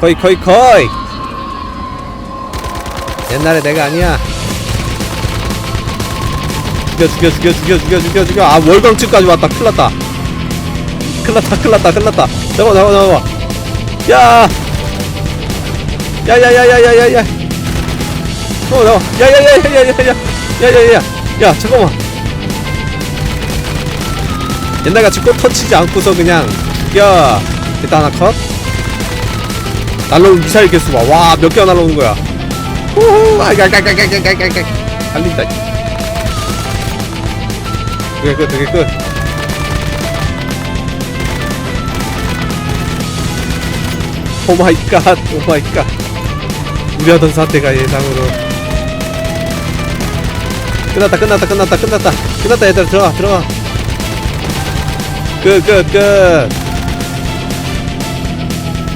거의 거의 거의 옛날에 내가 아니야 죽여 죽여 죽여 죽여 죽여 죽여 죽여 아 월광집까지 왔다 큰일났다 큰일났다 큰일났다 큰일났다 잠깐만 잠깐만 잠깐만 야 야야야야야야야 어 나와 야야야야야야야야야야 야 잠깐만 옛날같이 꽃 터치지 않고서 그냥 죽여 일단 하나 컷 날라오는 미사일 개수 봐. 와, 몇 개가 날라오는 거야. 후후, 아가가가가가가가. 달린다. 되게 끝, 되게 끝. 오 마이 갓, 오 마이 갓. 우려하던 사태가 예상으로. 끝났다, 끝났다, 끝났다, 끝났다. 끝났다, 얘들아. 들어가, 들어가. 끝, 끝, 끝.